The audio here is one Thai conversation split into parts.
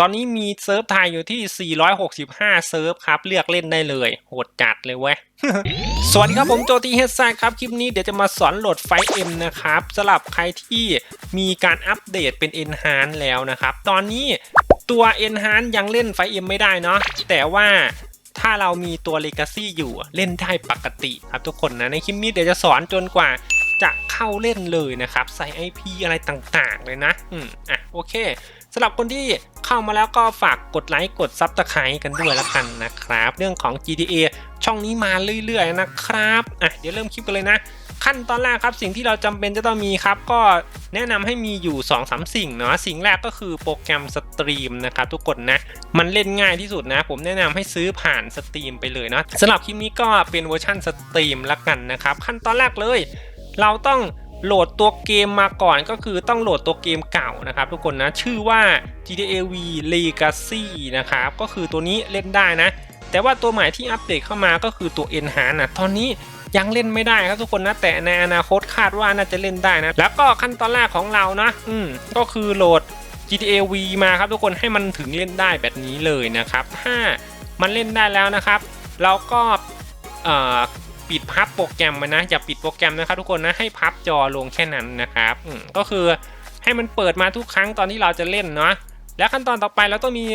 ตอนนี้มีเซิร์ฟไทยอยู่ที่ 465 เซิร์ฟครับ เลือกเล่นได้เลย โหดจัดเลยเว้ย สวัสดีครับผมโจตีเฮดไซครับ คลิปนี้เดี๋ยวจะมาสอนโหลดไฟเอ็มนะครับสำหรับใครที่มีการอัปเดตเป็น Enhance แล้วนะครับ ตอนนี้ตัว Enhance ยังเล่นไฟเอ็มไม่ได้เนาะ แต่ว่าถ้าเรามีตัว Legacy อยู่เล่นได้ปกติครับทุกคนนะ ในคลิปนี้เดี๋ยวจะสอนจนกว่าจะเข้าเล่นเลยนะครับ ใส่ IP อะไรต่างๆเลยนะ อืม อะ โอเค สำหรับคนที่เข้ามาแล้วก็ฝากกดไลค์กดซับสไครต์กันด้วยละกันนะครับ เรื่องของ GTA ช่องนี้มาเรื่อยๆนะครับอะเดี๋ยวเริ่มคลิปกันเลยนะ ขั้นตอนแรกครับสิ่งที่เราจำเป็นจะต้องมีครับ ก็แนะนำให้มีอยู่ 2-3สสิ่งเนาะสิ่งแรกก็คือโปรแกรมสตรีมนะครับทุกคนนะมันเล่นง่ายที่สุดนะ ผมแนะนำให้ซื้อผ่านสตรีมไปเลยเนาะสำหรับคลิปนี้ก็เป็นเวอร์ชันสตรีมละกันนะครับขั้นตอนแรกเลย เราต้อง โหลดตัวเกมมาก่อนก็คือต้องโหลดตัวเกมเก่านะครับทุกคนนะชื่อว่า GTA V Legacy นะครับก็คือตัวนี้เล่นได้นะ แต่ว่าตัวใหม่ที่อัปเดตเข้ามาก็คือตัว Enhance นะตอนนี้ยังเล่นไม่ได้ครับทุกคนนะแต่ในอนาคตคาดว่าน่าจะเล่นได้นะ แล้วก็ขั้นตอนแรกของเรานะ อืมก็คือโหลด GTA V มาครับทุกคนให้มันถึงเล่นได้แบบนี้เลยนะครับถ้ามันเล่นได้แล้วนะครับ เราก็ ปิดพับโปรแกรมไปนะอย่าปิดโปรแกรมนะครับทุกคนนะให้พับจอลงแค่นั้นนะครับก็คือให้มันเปิดมาทุกครั้งตอนที่เราจะเล่นเนาะแล้วขั้นตอนต่อไปเราต้องมี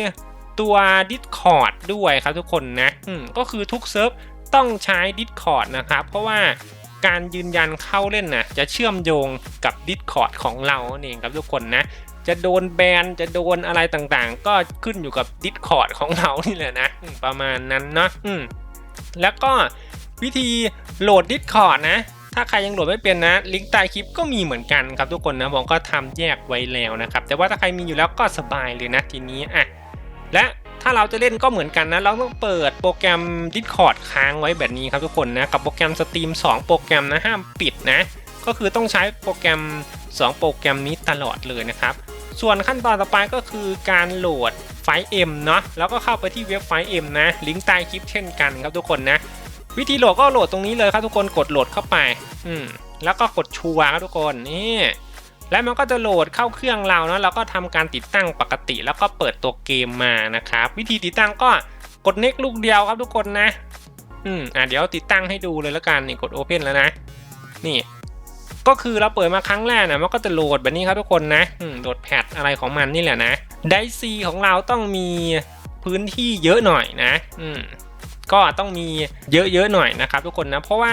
ตัว Discord ด้วยครับทุกคนนะก็คือทุกเซิร์ฟต้องใช้ Discord นะครับ เพราะว่าการยืนยันเข้าเล่นนะจะเชื่อมโยงกับ Discord ของเราเองครับทุกคนนะ จะโดนแบนจะโดนอะไรต่างๆ ก็ขึ้นอยู่กับ Discord ของเรานี่แหละนะประมาณนั้นเนาะแล้วก็ วิธีโหลด Discord นะ ถ้าใครยังโหลดไม่เป็นนะ ลิงก์ใต้คลิปก็มีเหมือนกันครับทุกคนนะผมก็ทำแยกไว้แล้วนะครับ แต่ว่าถ้าใครมีอยู่แล้วก็สบายเลยนะทีนี้อะและถ้าเราจะเล่นก็เหมือนกันนะ เราต้องเปิดโปรแกรม Discord ค้างไว้แบบนี้ครับทุกคนนะ กับโปรแกรม Steam 2 โปรแกรมนะ ห้ามปิดนะ ก็คือต้องใช้โปรแกรม 2 โปรแกรมนี้ตลอดเลยนะครับ ส่วนขั้นตอนต่อไปก็คือการโหลดไฟล์ M เนาะแล้วก็เข้าไปที่เว็บไฟล์ M นะ ลิงก์ใต้คลิปเช่นกันครับทุกคนนะ วิธีโหลดก็โหลดตรงนี้เลยครับทุกคนกดโหลดเข้าไป อืมแล้วก็กดชัวร์ครับทุกคนนี่แล้วมันก็จะโหลดเข้าเครื่องเราเนะเราก็ทำการติดตั้งปกติ แล้วก็เปิดตัวเกมมานะครับ วิธีติดตั้งก็กดเน็กลูกเดียวครับทุกคนนะ อืมอะเดี๋ยวติดตั้งให้ดูเลยแล้วกันนี่กด Open แล้วนะ นี่ ก็คือเราเปิดมาครั้งแรกนะมันก็จะโหลดแบบนี้ครับทุกคนนะอืมโหลดแพดอะไรของมันนี่แหละนะไดซีของเราต้องมีพื้นที่เยอะหน่อยนะ อืม ก็ต้องมีเยอะๆหน่อยนะครับทุกคนนะ เพราะว่า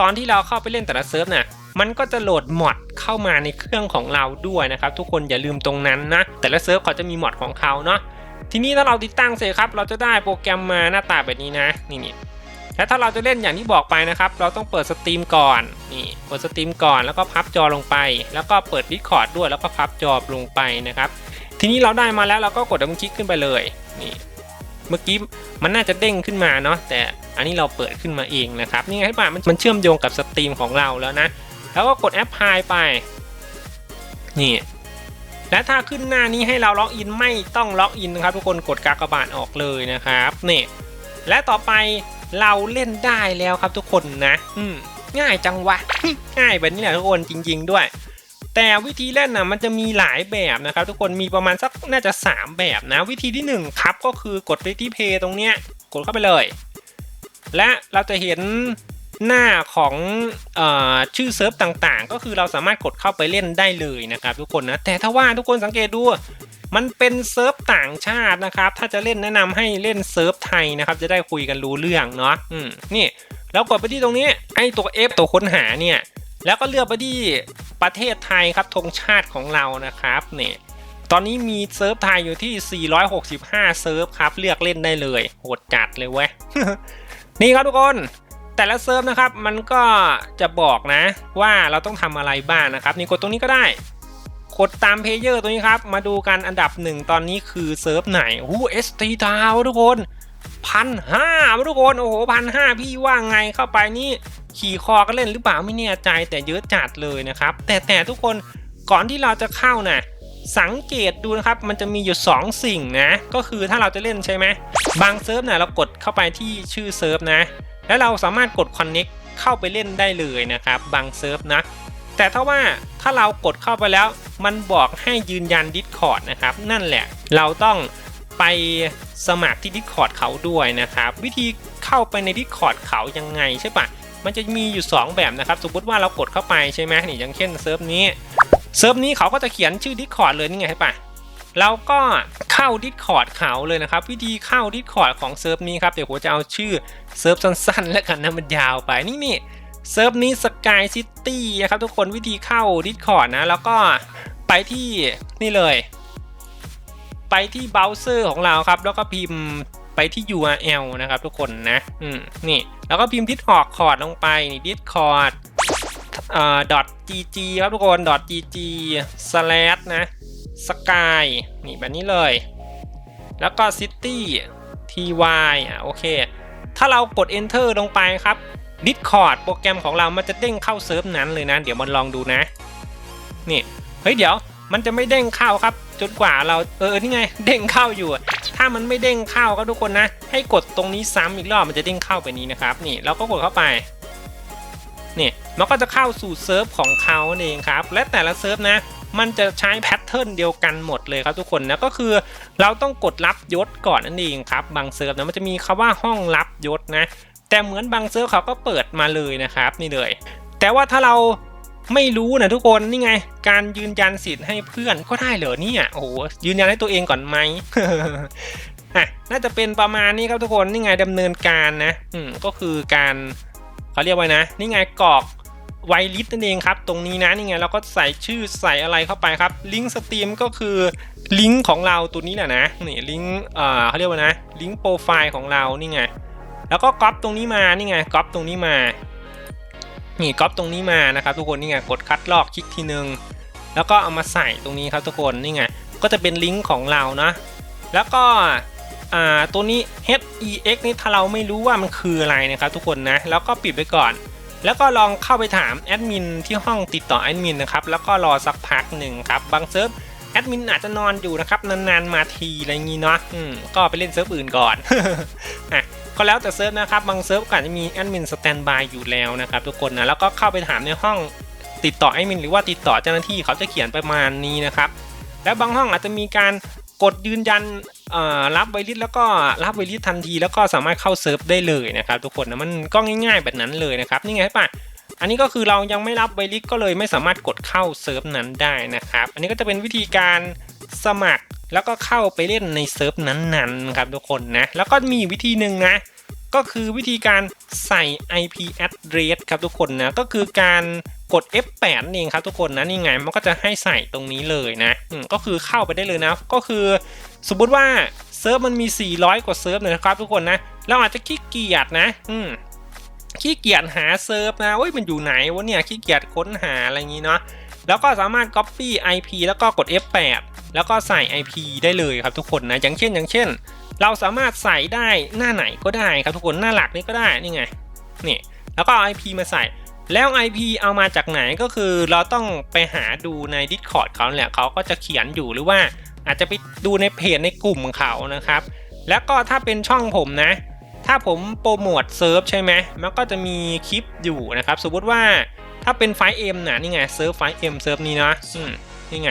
ตอนที่เราเข้าไปเล่นแต่ละเซิร์ฟน่ะมันก็จะโหลดมอดเข้ามาในเครื่องของเราด้วยนะครับทุกคนอย่าลืมตรงนั้นนะ แต่ละเซิร์ฟเขาจะมีมอดของเขาเนาะทีนี้ถ้าเราติดตั้งเสร็จครับ เราจะได้โปรแกรมมาหน้าตาแบบนี้นะนี่นี่และถ้าเราจะเล่นอย่างที่บอกไปนะครับ เราต้องเปิดสตรีมก่อนนี่เปิดสตรีมก่อนแล้วก็พับจอลงไป แล้วก็เปิด Discord ด้วยแล้วก็พับจอลงไปนะครับ ทีนี้เราได้มาแล้วเราก็กดดับคลิกขึ้นไปเลยนี่ เมื่อกี้มันน่าจะเด้งขึ้นมาเนาะแต่อันนี้เราเปิดขึ้นมาเองนะครับนี่ไงให้ป่ะมันมันเชื่อมโยงกับสตรีมของเราแล้วนะ แล้วก็กดแอปพลายไปนี่และถ้าขึ้นหน้านี้ให้เราล็อกอินไม่ต้องล็อกอินนะครับ ทุกคนกดกากบาทออกเลยนะครับนี่และต่อไปเราเล่นได้แล้วครับทุกคนนะ อืมง่ายจังวะง่ายแบบนี้แหละทุกคนจริง ๆ ด้วย แต่วิธีเล่นนะมันจะมีหลายแบบนะครับ ทุกคนมีประมาณสักน่าจะ 3 แบบนะ วิธีที่ 1 ครับก็คือกดไปที่เพย์ตรงเนี้ยกดเข้าไปเลย และเราจะเห็นหน้าของอชื่อเซิร์ฟต่างๆ ก็คือเราสามารถกดเข้าไปเล่นได้เลยนะครับ ทุกคนนะแต่ถ้าว่าทุกคนสังเกตดูมันเป็นเซิร์ฟต่างชาตินะครับ ถ้าจะเล่นแนะนำให้เล่นเซิร์ฟไทยนะครับ จะได้คุยกันรู้เรื่องเนาะอืมนี่แล้วกดไปที่ตรงนี้ไอ้ตัว F ตัวค้นหาเนี่ย แล้วก็เลือกไปที่ประเทศไทยครับธงชาติของเรานะครับเนี่ยตอนนี้มีเซิร์ฟไทยอยู่ที่ 465 เซิร์ฟครับ เลือกเล่นได้เลย โหดจัดเลยเว้ย นี่ครับทุกคน แต่ละเซิร์ฟนะครับ มันก็จะบอกนะ ว่าเราต้องทำอะไรบ้างนะครับ นี่กดตรงนี้ก็ได้ กดตามเพลเยอร์ตัวนี้ครับ มาดูกันอันดับหนึ่งตอนนี้คือเซิร์ฟไหนโอ้เอสตีทาวทุกคนพันห้าทุกคน โอ้โหพันห้าพี่ว่าไงเข้าไปนี่ ขี่คอก็เล่นหรือเปล่าไม่แน่ใจแต่เยอะจัดเลยนะครับ แต่แต่ทุกคนก่อนที่เราจะเข้านะ่ะสังเกตดูนะครับ มันจะมีอยู่ 2 สิ่งนะ ก็คือถ้าเราจะเล่นใช่ไหมบางเซิร์ฟนะ่ะเรากดเข้าไปที่ชื่อเซิร์ฟนะ แล้วเราสามารถกด Connect เข้าไปเล่นได้เลยนะครับ บางเซิร์ฟนะ แต่ถ้าว่าถ้าเรากดเข้าไปแล้ว มันบอกให้ยืนยัน Discord นะครับ นั่นแหละเราต้องไปสมัครที่ Discord เขาด้วยนะครับ วิธีเข้าไปใน Discord เขายังไงใช่ปะ มันจะมีอยู่ 2 แบบนะครับ สมมติว่าเรากดเข้าไปใช่ไหมนี่อย่างเช่นเซิร์ฟนี้เซิร์ฟนี้เขาก็จะเขียนชื่อ Discord เลยนี่ไงใช่ปะเราก็เข้า Discord เขาเลยนะครับ วิธีเข้า Discord ของเซิร์ฟนี้ครับเดี๋ยวผมจะเอาชื่อเซิร์ฟสั้นๆ แล้วกันนะมันยาวไปนี่นี่เซิร์ฟนี้สกายซิตี้นะครับทุกคนวิธีเข้า Discord นะ แล้วก็ไปที่นี่เลย ไปที่เบราว์เซอร์ของเราครับ แล้วก็พิมพ์ ไปที่ URL นะครับทุกคนนะอืมนี่แล้วก็พิมพ์ discord ลงไปนี่ discord อ่า .gg ครับทุกคน .gg slash นะ sky นี่แบบนี้เลย แล้วก็ city ty อะโอเค ถ้าเรากด enter ลงไปครับ discord โปรแกรมของเรามันจะเด้งเข้าเซิร์ฟนั้นเลยนะ เดี๋ยวมันลองดูนะ นี่ เฮ้ยเดี๋ยวมันจะไม่เด้งเข้าครับ จนกว่าเราเออนี่ไง เด้งเข้าอยู่ ถ้ามันไม่เด้งเข้าครับทุกคนนะ ให้กดตรงนี้ซ้ำอีกรอบมันจะเด้งเข้าไปนี้นะครับ นี่เราก็กดเข้าไปนี่มันก็จะเข้าสู่เซิร์ฟของเขาเองครับ และแต่ละเซิร์ฟนะ มันจะใช้แพทเทิร์นเดียวกันหมดเลยครับทุกคนนะ ก็คือเราต้องกดรับยศก่อนนั่นเองครับ บางเซิร์ฟนะมันจะมีคำว่าห้องรับยศนะ แต่เหมือนบางเซิร์ฟเขาก็เปิดมาเลยนะครับ นี่เลย แต่ว่าถ้าเรา ไม่รู้นะทุกคนนี่ไง การยืนยันสิทธิ์ให้เพื่อนก็ได้เหรอเนี่ยโอ้โหยืนยันให้ตัวเองก่อนไหมอะน่าจะเป็นประมาณนี้ครับทุกคนนี่ไงดำเนินการนะอืมก็คือการเขาเรียกว่านะ นี่ไงกรอกไวลิสนั่นเองครับ ตรงนี้นะนี่ไงเราก็ใส่ชื่อใส่อะไรเข้าไปครับ ลิงก์สตรีมก็คือลิงก์ของเราตัวนี้แหละนะนี่ลิงก์เอ่อเขาเรียกว่านะลิงก์โปรไฟล์ของเรานี่ไงแล้วก็ก๊อปตรงนี้มานี่ไงก๊อปตรงนี้มา นี่ก๊อปตรงนี้มานะครับ ทุกคนนี่ไงกดคัดลอกคลิกทีนึง แล้วก็เอามาใส่ตรงนี้ครับทุกคนนี่ไงก็จะเป็นลิงก์ของเรานะแล้วก็อ่าตัวนี้ hex นี่ถ้าเราไม่รู้ว่ามันคืออะไรนะครับทุกคนนะแล้วก็ปิดไปก่อน แล้วก็ลองเข้าไปถามแอดมินที่ห้องติดต่อแอดมินนะครับแล้วก็รอสักพักหนึ่งครับบางเซิร์ฟแอดมินอาจจะนอนอยู่นะครับนานๆมาทีอะไรอย่างงี้เนาะอืมก็ไปเล่นเซิร์ฟอื่นก่อนอะ ก็แล้วแต่เซิร์ฟนะครับบางเซิร์ฟก็อาจจะมีแอดมินสแตนบายอยู่แล้วนะครับทุกคนนะแล้วก็เข้าไปถามในห้องติดต่อแอดมินหรือว่าติดต่อเจ้าหน้าที่เขาจะเขียนประมาณนี้นะครับแล้วบางห้องอาจจะมีการกดยืนยันรับไวริสแล้วก็รับไวริสทันที แล้วก็สามารถเข้าเซิร์ฟได้เลยนะครับทุกคนนะมันก็ง่าย ๆแบบนั้นเลยนะครับนี่ไงป่ะอันนี้ก็คือเรายังไม่รับไวริสก็เลยไม่สามารถกดเข้าเซิร์ฟนั้นได้นะครับ อันนี้ก็จะเป็นวิธีการสมัคร แล้วก็เข้าไปเล่นในเซิร์ฟนั้นๆครับทุกคนนะ แล้วก็มีวิธีหนึ่งนะ ก็คือวิธีการใส่ IP address ครับทุกคนนะ ก็คือการกด F8 นี่เองครับทุกคนนะนี่ไงมันก็จะให้ใส่ตรงนี้เลยนะก็คือเข้าไปได้เลยนะ ก็คือสมมติว่าเซิร์ฟมันมี 400 กว่าเซิร์ฟเลยนะครับทุกคนนะเราอาจจะขี้เกียจนะ อืมขี้เกียจหาเซิร์ฟนะเว้ยมันอยู่ไหนวะเนี่ยขี้เกียจค้นหาอะไรอย่างนี้เนาะ แล้วก็สามารถ Copy IP แล้วก็กด F8 แล้วก็ใส่ IP ได้เลยครับทุกคนนะอย่างเช่น อย่างเช่น เราสามารถใส่ได้หน้าไหนก็ได้ครับทุกคนหน้าหลักนี่ก็ได้นี่ไงนี่แล้วก็เอา IP มาใส่แล้ว IP เอามาจากไหนก็คือเราต้องไปหาดูใน Discord เขาแหละเขาก็จะเขียนอยู่หรือว่าอาจจะไปดูในเพจในกลุ่มของเขานะครับ แล้วก็ถ้าเป็นช่องผมนะ ถ้าผมโปรโมทเซิร์ฟใช่ไหมมันก็จะมีคลิปอยู่นะครับ สมมติว่า ถ้าเป็นไฟเอ็มนะนี่ไงเซิร์ฟไฟเอ็มเซิร์ฟนี้นะอืมนี่ไง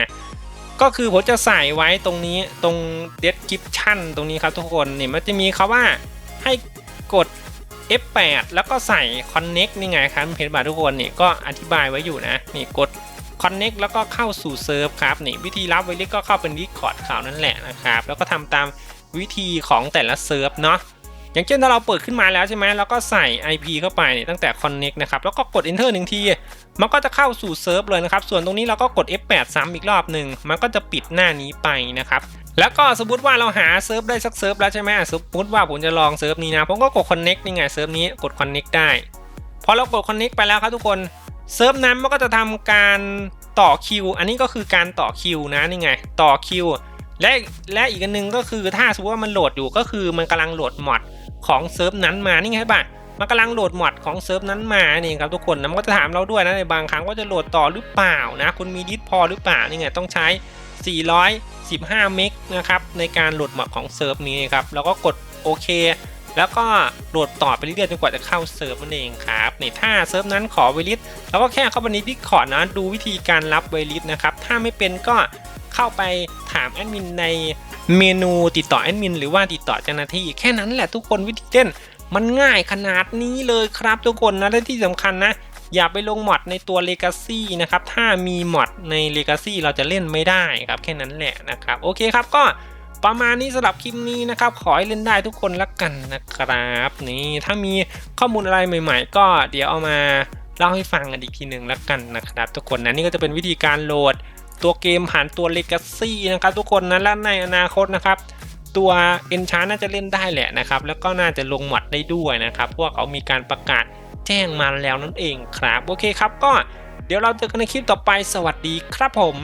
ก็คือผมจะใส่ไว้ตรงนี้ตรง description ตรงนี้ครับทุกคนนี่มันจะมีคาว่าให้กด F8 แล้วก็ใส่ connect นี่ไงครับเพจบาทุกคนนี่ก็อธิบายไว้อยู่นะนี่กด connect แล้วก็เข้าสู่เซิร์ฟครับนี่วิธีรับไวริสก็เข้าเป็น Discord ข่าวนั่นแหละนะครับแล้วก็ทำตามวิธีของแต่ละเซิร์ฟเนาะ อย่างเช่นถ้าเราเปิดขึ้นมาแล้วใช่ไหมแล้วก็ใส่ IP เข้าไปเนี่ยตั้งแต่ connect นะครับแล้วก็กด enter หนึ่งทีมันก็จะเข้าสู่เซิร์ฟเลยนะครับส่วนตรงนี้เราก็กด F8 ซ้ำอีกรอบหนึ่งมันก็จะปิดหน้านี้ไปนะครับแล้วก็สมมติว่าเราหาเซิร์ฟได้สักเซิร์ฟแล้วใช่ไหมสมมติว่าผมจะลองเซิร์ฟนี้นะผมก็กด connect นี่ไงเซิร์ฟนี้กด connect ได้พอเรากด connect ไปแล้วครับทุกคนเซิร์ฟนั้นมันก็จะทำการต่อคิวอันนี้ก็คือการต่อคิวนะนี่ไง ต่อคิวและและอีกอันนึงก็คือถ้าสมมติว่ามันโหลดอยู่ก็คือมันกำลังโหลดมอด ของเซิร์ฟนั้นมานี่ไงป่ะมันกำลังโหลดมอดของเซิร์ฟนั้นมานี่ครับทุกคนนะมันก็จะถามเราด้วยนะในบางครั้งว่าจะโหลดต่อหรือเปล่านะคุณมีดิสพอหรือเปล่านี่ไงต้องใช้ 415 เมกนะครับในการโหลดมอดของเซิร์ฟนี้ครับแล้วก็กดโอเคแล้วก็โหลดต่อไปเรื่อยๆจนกว่าจะเข้าเซิร์ฟนั่นเองครับนี่ถ้าเซิร์ฟนั้นขอเวลิสเราก็แค่เข้าไปในดิคอร์ดนะดูวิธีการรับเวลิสนะครับถ้าไม่เป็นก็เข้าไปถามแอดมินใน เมนูติดต่อแอดมินหรือว่าติดต่อเจ้าหน้าที่แค่นั้นแหละทุกคนวิธีเล่น มันง่ายขนาดนี้เลยครับทุกคนนะและที่สำคัญนะ อย่าไปลงมอดในตัว Legacy นะครับ ถ้ามีมอดใน Legacy เราจะเล่นไม่ได้ครับแค่นั้นแหละนะครับ โอเคครับก็ประมาณนี้สำหรับคลิปนี้นะครับ ขอให้เล่นได้ทุกคนละกันนะครับ นี่ถ้ามีข้อมูลอะไรใหม่ ๆ ก็เดี๋ยวเอามาเล่าให้ฟังกันอีกทีหนึ่งละกันนะครับ ทุกคนนะนี่ก็จะเป็นวิธีการโหลด ตัวเกมผ่านตัว Legacy นะครับทุกคนนะและในอนาคตนะครับตัวเอนชาน่าจะเล่นได้แหละนะครับ แล้วก็น่าจะลงหมดได้ด้วยนะครับเพราะวกเขามีการประกาศแจ้งมาแล้วนั่นเองครับ โอเคครับก็เดี๋ยวเราเจอกันในคลิปต่อไปสวัสดีครับผม